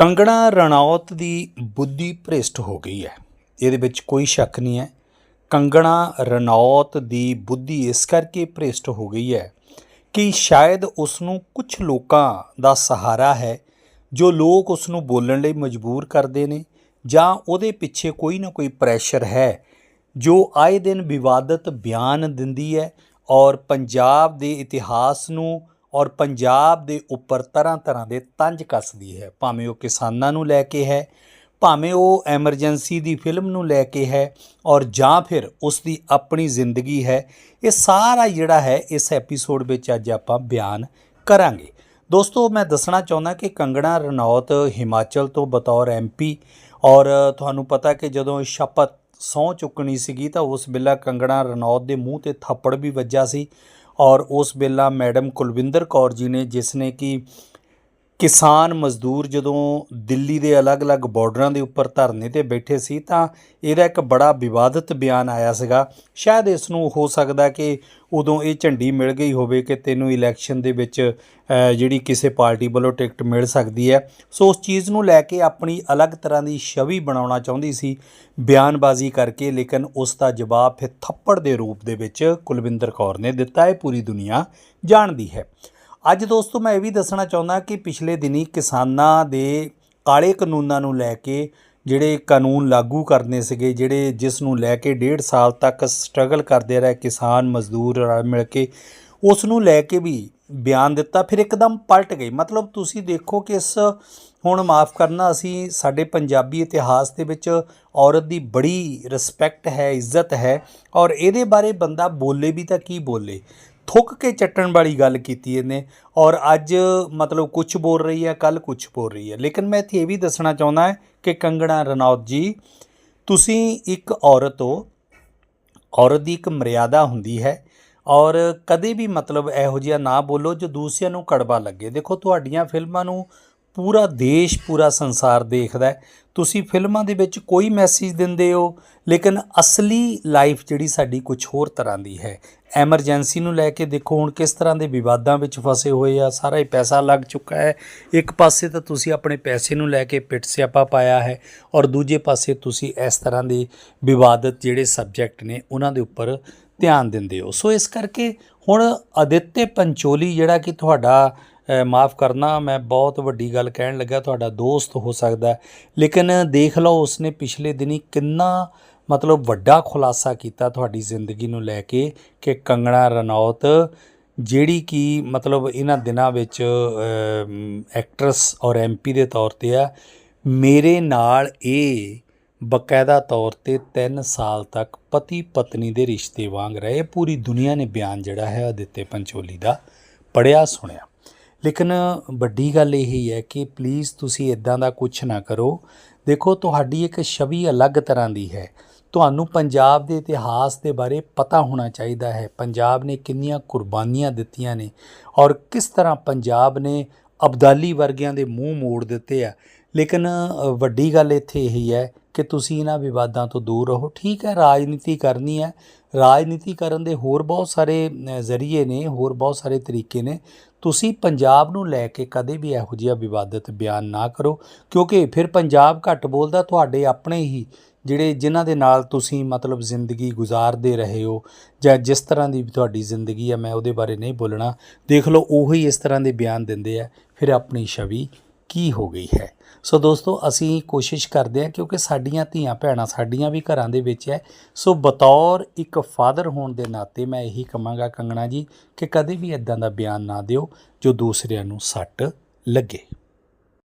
ਕੰਗਣਾ ਰਣੌਤ ਦੀ ਬੁੱਧੀ ਭ੍ਰਿਸ਼ਟ ਹੋ ਗਈ ਹੈ। ਇਹਦੇ ਵਿੱਚ ਕੋਈ ਸ਼ੱਕ ਨਹੀਂ ਹੈ। ਕੰਗਣਾ ਰਣੌਤ ਦੀ ਬੁੱਧੀ ਇਸ ਕਰਕੇ ਭ੍ਰਿਸ਼ਟ ਹੋ ਗਈ ਹੈ ਕਿ ਸ਼ਾਇਦ ਉਸ ਨੂੰ ਕੁਝ ਲੋਕਾਂ ਦਾ ਸਹਾਰਾ ਹੈ ਜੋ ਲੋਕ ਉਸ ਨੂੰ ਬੋਲਣ ਲਈ ਮਜਬੂਰ ਕਰਦੇ ਨੇ ਜਾਂ ਉਹਦੇ ਪਿੱਛੇ ਕੋਈ ਨਾ ਕੋਈ ਪ੍ਰੈਸ਼ਰ ਹੈ ਜੋ ਆਏ ਦਿਨ ਵਿਵਾਦਤ ਬਿਆਨ ਦਿੰਦੀ ਹੈ ਔਰ ਪੰਜਾਬ ਦੇ ਇਤਿਹਾਸ ਨੂੰ ਔਰ ਪੰਜਾਬ ਦੇ ਉੱਪਰ ਤਰ੍ਹਾਂ ਤਰ੍ਹਾਂ ਦੇ ਤੰਜ ਕੱਸਦੀ ਹੈ। ਭਾਵੇਂ ਉਹ ਕਿਸਾਨਾਂ ਨੂੰ ਲੈ ਕੇ ਹੈ, ਭਾਵੇਂ ਉਹ ਐਮਰਜੈਂਸੀ ਦੀ ਫਿਲਮ ਨੂੰ ਲੈ ਕੇ ਹੈ ਔਰ ਜਾਂ ਫਿਰ ਉਸ ਦੀ ਆਪਣੀ ਜ਼ਿੰਦਗੀ ਹੈ, ਇਹ ਸਾਰਾ ਜਿਹੜਾ ਹੈ, ਇਸ ਐਪੀਸੋਡ ਵਿੱਚ ਅੱਜ ਆਪਾਂ ਬਿਆਨ ਕਰਾਂਗੇ। ਦੋਸਤੋ, ਮੈਂ ਦੱਸਣਾ ਚਾਹੁੰਦਾ ਕਿ ਕੰਗਣਾ ਰਣੌਤ ਹਿਮਾਚਲ ਤੋਂ ਬਤੌਰ ਐਮਪੀ ਔਰ ਤੁਹਾਨੂੰ ਪਤਾ ਕਿ ਜਦੋਂ ਸ਼ਪਤ ਸਹੁੰ ਚੁੱਕਣੀ ਸੀਗੀ ਤਾਂ ਉਸ ਵੇਲੇ ਕੰਗਣਾ ਰਣੌਤ ਦੇ ਮੂੰਹ ਤੇ ਥੱਪੜ ਵੀ ਵੱਜਾ ਸੀ ਔਰ ਉਸ ਵੇਲਾ ਮੈਡਮ ਕੁਲਵਿੰਦਰ ਕੌਰ ਜੀ ਨੇ ਜਿਸ ਨੇ ਕਿ ਕਿਸਾਨ ਮਜ਼ਦੂਰ ਜਦੋਂ ਦਿੱਲੀ ਦੇ ਅਲੱਗ-ਅਲੱਗ ਬਾਰਡਰਾਂ ਦੇ ਉੱਪਰ ਧਰਨੇ ਤੇ ਬੈਠੇ ਸੀ ਤਾਂ ਇਹਦਾ ਇੱਕ ਬੜਾ ਵਿਵਾਦਿਤ ਬਿਆਨ ਆਇਆ ਸੀਗਾ। ਸ਼ਾਇਦ ਇਸ ਨੂੰ ਹੋ ਸਕਦਾ ਕਿ ਉਦੋਂ ਇਹ ਝੰਡੀ ਮਿਲ ਗਈ ਹੋਵੇ ਕਿ ਤੈਨੂੰ ਇਲੈਕਸ਼ਨ ਦੇ ਵਿੱਚ ਜਿਹੜੀ ਕਿਸੇ ਪਾਰਟੀ ਵੱਲੋਂ ਟਿਕਟ ਮਿਲ ਸਕਦੀ ਹੈ। ਸੋ ਉਸ ਚੀਜ਼ ਨੂੰ ਲੈ ਕੇ ਆਪਣੀ ਅਲੱਗ ਤਰ੍ਹਾਂ ਦੀ ਛਵੀ ਬਣਾਉਣਾ ਚਾਹੁੰਦੀ ਸੀ। ਬਿਆਨਬਾਜ਼ੀ ਕਰਕੇ ਲੇਕਿਨ ਉਸ ਦਾ ਜਵਾਬ ਫਿਰ ਥੱਪੜ ਦੇ ਰੂਪ ਦੇ ਵਿੱਚ ਕੁਲਵਿੰਦਰ ਕੌਰ ਨੇ ਦਿੱਤਾ। ਹੈ ਪੂਰੀ ਦੁਨੀਆ ਜਾਣਦੀ ਹੈ। ਅੱਜ ਦੋਸਤੋ ਮੈਂ ਇਹ ਵੀ ਦੱਸਣਾ ਚਾਹੁੰਦਾ ਕਿ ਪਿਛਲੇ ਦਿਨੀ ਕਿਸਾਨਾਂ ਦੇ ਕਾਲੇ ਕਾਨੂੰਨਾਂ ਨੂੰ ਲੈ ਕੇ ਜਿਹੜੇ ਕਾਨੂੰਨ ਲਾਗੂ ਕਰਨੇ ਸੀਗੇ, ਜਿਹੜੇ ਜਿਸ ਨੂੰ ਲੈ ਕੇ ਡੇਢ ਸਾਲ ਤੱਕ ਸਟਰਗਲ ਕਰਦੇ ਰਹੇ ਕਿਸਾਨ ਮਜ਼ਦੂਰ ਰਲ ਮਿਲ ਕੇ, ਉਸ ਨੂੰ ਲੈ ਕੇ ਵੀ ਬਿਆਨ ਦਿੱਤਾ, ਫਿਰ ਇੱਕਦਮ ਪਲਟ ਗਈ ਮਤਲਬ ਤੁਸੀਂ ਦੇਖੋ ਕਿ ਇਸ, ਹੁਣ ਮਾਫ ਕਰਨਾ, ਅਸੀਂ ਸਾਡੇ ਪੰਜਾਬੀ ਇਤਿਹਾਸ ਦੇ ਵਿੱਚ ਔਰਤ ਦੀ ਬੜੀ ਰਿਸਪੈਕਟ ਹੈ, ਇੱਜ਼ਤ ਹੈ ਔਰ ਇਹਦੇ ਬਾਰੇ ਬੰਦਾ ਬੋਲੇ ਵੀ ਤਾਂ ਕੀ ਬੋਲੇ? ਥੁੱਕ ਕੇ ਚੱਟਣ ਵਾਲੀ ਗੱਲ ਕੀਤੀ ਇਹਨੇ ਔਰ ਅੱਜ ਮਤਲਬ ਕੁਝ ਬੋਲ ਰਹੀ ਹੈ ਕੱਲ ਕੁਝ ਬੋਲ ਰਹੀ ਹੈ। ਲੇਕਿਨ ਮੈਂ ਇੱਥੇ ਇਹ ਵੀ ਦੱਸਣਾ ਚਾਹੁੰਦਾ ਹੈ ਕਿ ਕੰਗਣਾ ਰਣੌਤ ਜੀ, ਤੁਸੀਂ ਇੱਕ ਔਰਤ ਹੋ, ਔਰਤ ਦੀ ਇੱਕ ਮਰਿਆਦਾ ਹੁੰਦੀ ਹੈ ਔਰ ਕਦੇ ਵੀ ਮਤਲਬ ਇਹੋ ਜਿਹਾ ਨਾ ਬੋਲੋ ਜੋ ਦੂਸਰਿਆਂ ਨੂੰ ਕੜਵਾ ਲੱਗੇ। ਦੇਖੋ, ਤੁਹਾਡੀਆਂ ਫਿਲਮਾਂ ਨੂੰ ਪੂਰਾ ਦੇਸ਼, ਪੂਰਾ ਸੰਸਾਰ ਦੇਖਦਾ ਤੁਸੀਂ ਫਿਲਮਾਂ ਦੇ ਵਿੱਚ ਕੋਈ ਮੈਸੇਜ ਦਿੰਦੇ ਹੋ, ਲੇਕਿਨ ਅਸਲੀ ਲਾਈਫ ਜਿਹੜੀ ਸਾਡੀ ਕੁਝ ਹੋਰ ਤਰ੍ਹਾਂ ਦੀ ਹੈ। ਐਮਰਜੈਂਸੀ ਨੂੰ ਲੈ ਕੇ ਦੇਖੋ, ਹੁਣ ਕਿਸ ਤਰ੍ਹਾਂ ਦੇ ਵਿਵਾਦਾਂ ਵਿੱਚ ਫਸੇ ਹੋਏ ਆ, ਸਾਰਾ ਹੀ ਪੈਸਾ ਲੱਗ ਚੁੱਕਾ ਹੈ। ਇੱਕ ਪਾਸੇ ਤਾਂ ਤੁਸੀਂ ਆਪਣੇ ਪੈਸੇ ਨੂੰ ਲੈ ਕੇ ਪਿੱਟ ਸਿਆਪਾ ਪਾਇਆ ਹੈ, ਔਰ ਦੂਜੇ ਪਾਸੇ ਤੁਸੀਂ ਇਸ ਤਰ੍ਹਾਂ ਦੇ ਵਿਵਾਦਤ ਜਿਹੜੇ ਸਬਜੈਕਟ ਨੇ, ਉਹਨਾਂ ਦੇ ਉੱਪਰ ਧਿਆਨ ਦਿੰਦੇ ਹੋ। ਸੋ ਇਸ ਕਰਕੇ ਹੁਣ ਅਦਿੱਤੇ ਪੰਚੋਲੀ ਜਿਹੜਾ ਕਿ ਤੁਹਾਡਾ ਮਾਫ ਕਰਨਾ, ਮੈਂ ਬਹੁਤ ਵੱਡੀ ਗੱਲ ਕਹਿਣ ਲੱਗਾ ਤੁਹਾਡਾ ਦੋਸਤ ਹੋ ਸਕਦਾ ਲੇਕਿਨ ਦੇਖ ਲਓ, ਉਸਨੇ ਪਿਛਲੇ ਦਿਨੀ ਕਿੰਨਾ ਮਤਲਬ ਵੱਡਾ ਖੁਲਾਸਾ ਕੀਤਾ ਤੁਹਾਡੀ ਜ਼ਿੰਦਗੀ ਨੂੰ ਲੈ ਕੇ ਕਿ ਕੰਗਣਾ ਰਣੌਤ, ਜਿਹੜੀ ਕਿ ਮਤਲਬ ਇਹਨਾਂ ਦਿਨਾਂ ਵਿੱਚ ਐਕਟਰਸ ਔਰ ਐਮਪੀ ਦੇ ਤੌਰ ਤੇ ਆ, ਮੇਰੇ ਨਾਲ ਇਹ ਬਕਾਇਦਾ ਤੌਰ ਤੇ 3 ਸਾਲ ਤੱਕ ਪਤੀ ਪਤਨੀ ਦੇ ਰਿਸ਼ਤੇ ਵਾਂਗ ਰਹੇ। ਪੂਰੀ ਦੁਨੀਆ ਨੇ ਬਿਆਨ ਜਿਹੜਾ ਹੈ, ਅਦਿੱਤੇ ਪੰਚੋਲੀ ਦਾ ਪੜਿਆ ਸੁਣਿਆ ਲੇਕਿਨ ਵੱਡੀ ਗੱਲ ਇਹ ਹੈ ਕਿ ਪਲੀਜ਼ ਤੁਸੀਂ ਇਦਾਂ ਦਾ ਕੁਝ ਨਾ ਕਰੋ। ਦੇਖੋ, ਤੁਹਾਡੀ ਇੱਕ ਛਵੀ ਅਲੱਗ ਤਰ੍ਹਾਂ ਦੀ ਹੈ। ਤੁਹਾਨੂੰ ਪੰਜਾਬ ਦੇ ਇਤਿਹਾਸ ਦੇ ਬਾਰੇ ਪਤਾ ਹੋਣਾ ਚਾਹੀਦਾ ਹੈ। ਪੰਜਾਬ ਨੇ ਕਿੰਨੀਆਂ ਕੁਰਬਾਨੀਆਂ ਦਿੱਤੀਆਂ ਨੇ ਔਰ ਕਿਸ ਤਰ੍ਹਾਂ ਪੰਜਾਬ ਨੇ ਅਬਦਾਲੀ ਵਰਗਿਆਂ ਦੇ ਮੂੰਹ ਮੋੜ ਦਿੱਤੇ ਆ। ਲੇਕਿਨ ਵੱਡੀ ਗੱਲ ਇੱਥੇ ਇਹੀ ਹੈ ਕਿ ਤੁਸੀਂ ਇਹਨਾਂ ਵਿਵਾਦਾਂ ਤੋਂ ਦੂਰ ਰਹੋ। ਠੀਕ ਹੈ, ਰਾਜਨੀਤੀ ਕਰਨੀ ਹੈ। ਰਾਜਨੀਤੀ ਕਰਨ ਦੇ ਹੋਰ ਬਹੁਤ ਸਾਰੇ ਜ਼ਰੀਏ ਨੇ, ਹੋਰ ਬਹੁਤ ਸਾਰੇ ਤਰੀਕੇ ਨੇ। ਤੁਸੀਂ ਪੰਜਾਬ ਨੂੰ ਲੈ ਕੇ ਕਦੇ ਵੀ ਇਹੋ ਜਿਹਾ ਵਿਵਾਦਤ ਬਿਆਨ ਨਾ ਕਰੋ, ਕਿਉਂਕਿ ਫਿਰ ਪੰਜਾਬ ਘੱਟ ਬੋਲਦਾ, ਤੁਹਾਡੇ ਆਪਣੇ ਹੀ ਜਿਹੜੇ ਜਿਨ੍ਹਾਂ ਦੇ ਨਾਲ ਤੁਸੀਂ ਮਤਲਬ ਜ਼ਿੰਦਗੀ ਗੁਜ਼ਾਰਦੇ ਰਹੇ ਹੋ ਜਾਂ ਜਿਸ ਤਰ੍ਹਾਂ ਦੀ ਵੀ ਤੁਹਾਡੀ ਜ਼ਿੰਦਗੀ ਆ, ਮੈਂ ਉਹਦੇ ਬਾਰੇ ਨਹੀਂ ਬੋਲਣਾ। ਦੇਖ ਲਓ, ਉਹੀ ਇਸ ਤਰ੍ਹਾਂ ਦੇ ਬਿਆਨ ਦਿੰਦੇ ਆ, ਫਿਰ ਆਪਣੀ ਛਵੀ ਕੀ ਹੋ ਗਈ ਹੈ? ਸੋ ਦੋਸਤੋ, ਅਸੀਂ ਕੋਸ਼ਿਸ਼ ਕਰਦੇ ਹਾਂ ਕਿਉਂਕਿ ਸਾਡੀਆਂ ਧੀਆਂ ਭੈਣਾਂ ਸਾਡੀਆਂ ਵੀ ਘਰਾਂ ਦੇ ਵਿੱਚ ਹੈ। ਸੋ ਬਤੌਰ ਇੱਕ ਫਾਦਰ ਹੋਣ ਦੇ ਨਾਤੇ ਮੈਂ ਇਹੀ ਕਹਾਂਗਾ ਕੰਗਣਾ ਜੀ ਕਿ ਕਦੇ ਵੀ ਇਦਾਂ ਦਾ ਬਿਆਨ ਨਾ ਦਿਓ ਜੋ ਦੂਸਰਿਆਂ ਨੂੰ ਸੱਟ ਲੱਗੇ।